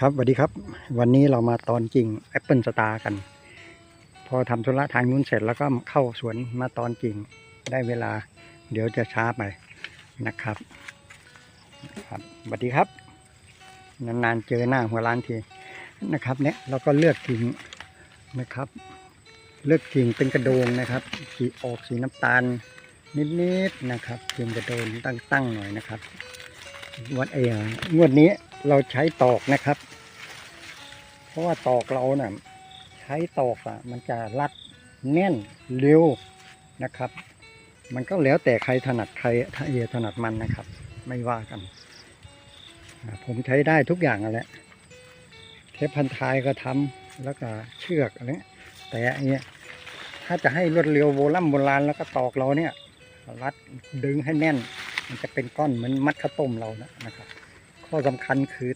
ครับสวัสดีครับ วันนี้เรามาตอนจริงแอปเปิลสตาร์กัน พอทำธุระทางนู้นเสร็จแล้วก็เข้าสวนมาตอนจริงได้เวลา เดี๋ยวจะช้าไปนะครับครับสวัสดีครับ นานๆเจอหน้าหัวร้านทีนะครับ เนี่ยเราก็เลือกกิ่งนะครับ เลือกกิ่งเป็นกระโดงนะครับสีออกสีน้ำตาลนิดๆนะครับกิ่งกระโดงตั้งๆหน่อยนะครับ วันเองงวดนี้ เราใช้ตอกนะครับ เพราะว่าตอกเราเนี่ยใช้ตอกอะ มันจะรัดแน่นเร็วนะครับ มันก็แล้วแต่ใครถนัดใครถ้าเอถนัดมันนะครับ ไม่ว่ากัน ผมใช้ได้ทุกอย่างนั่นแหละเทปพันท้ายก็ทำแล้วก็เชือกอะไรเงี้ยแต่อันนี้ถ้าจะให้รวดเร็วโบราณโบราณแล้วก็ตอกเราเนี่ย รัดดึงให้แน่น มันจะเป็นก้อนเหมือนมัดข้าวต้มเรานะนะครับ ข้อสำคัญคือ